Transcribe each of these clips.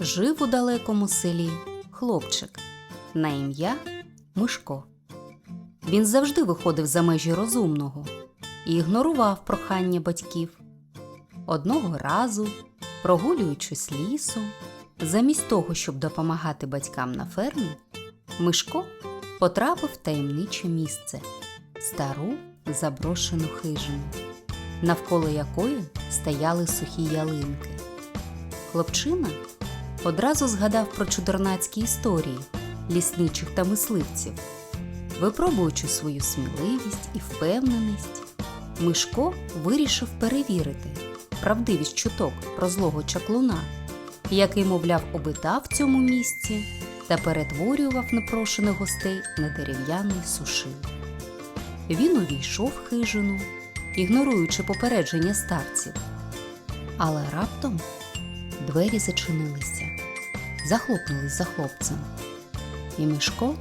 Жив у далекому селі хлопчик на ім'я Мишко. Він завжди виходив за межі розумного і ігнорував прохання батьків. Одного разу, прогулюючись лісом, замість того, щоб допомагати батькам на фермі, Мишко потрапив в таємниче місце стару заброшену хижину, навколо якої стояли сухі ялинки. Хлопчина одразу згадав про чудернацькі історії лісничих та мисливців. Випробуючи свою сміливість і впевненість, Мишко вирішив перевірити правдивість чуток про злого чаклуна, який, мовляв, обитав в цьому місці та перетворював непрошених гостей на дерев'яний сушил. Він увійшов в хижину, ігноруючи попередження старців. Але раптом двері зачинилися, захлопнулись за хлопцем, і Мишко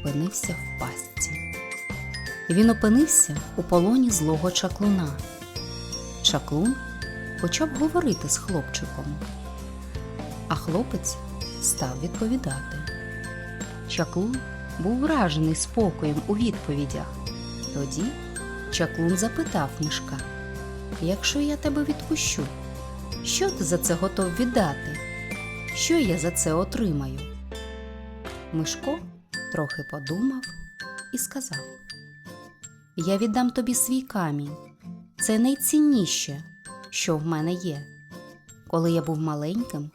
опинився в пастці. Він опинився у полоні злого чаклуна. Чаклун почав говорити з хлопчиком, а хлопець став відповідати. Чаклун був вражений спокоєм у відповідях. Тоді чаклун запитав мішка: Якщо я тебе відпущу, що ти за це готов віддати? Що я за це отримаю? Мишко трохи подумав і сказав: Я віддам тобі свій камінь. Це найцінніше, що в мене є. Коли я був маленьким,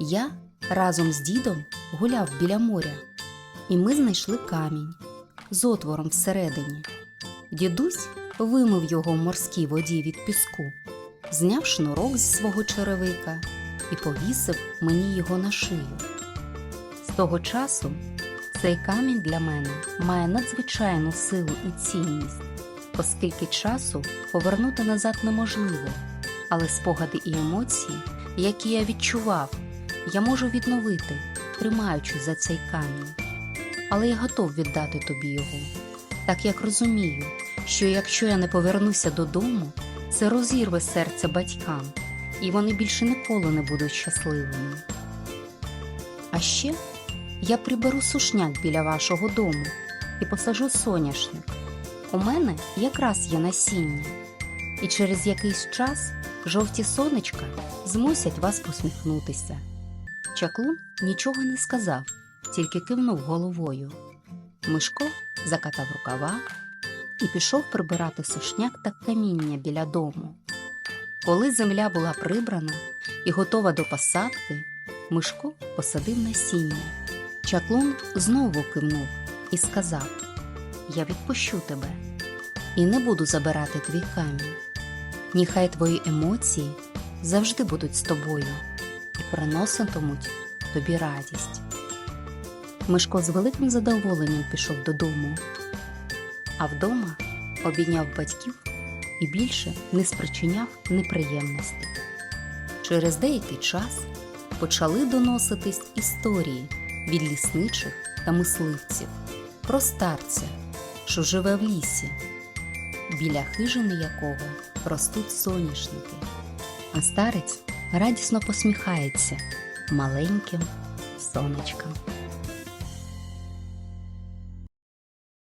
я разом з дідом гуляв біля моря, і ми знайшли камінь з отвором всередині. Дідусь вимив його в морській воді від піску, зняв шнурок зі свого черевика і повісив мені його на шию. З того часу цей камінь для мене має надзвичайну силу і цінність, оскільки часу повернути назад неможливо, але спогади і емоції, які я відчував, я можу відновити, тримаючись за цей камінь. Але я готов віддати тобі його, так як розумію, що якщо я не повернуся додому, це розірве серце батькам, і вони більше ніколи не будуть щасливими. А ще я приберу сушняк біля вашого дому і посажу соняшник. У мене якраз є насіння, і через якийсь час жовті сонечка змусять вас посміхнутися. Чаклун нічого не сказав, тільки кивнув головою. Мишко закатав рукава і пішов прибирати сушняк та каміння біля дому. Коли земля була прибрана і готова до посадки, Мишко посадив насіння. Чаклун знову кивнув і сказав: Я відпущу тебе і не буду забирати твій камінь. Ніхай твої емоції завжди будуть з тобою і приноситимуть тобі радість. Мишко з великим задоволенням пішов додому, а вдома обійняв батьків і більше не спричиняв неприємностей. Через деякий час почали доноситись історії від лісничих та мисливців про старця, що живе в лісі, біля хижини якого ростуть соняшники, а старець радісно посміхається маленьким сонечкам.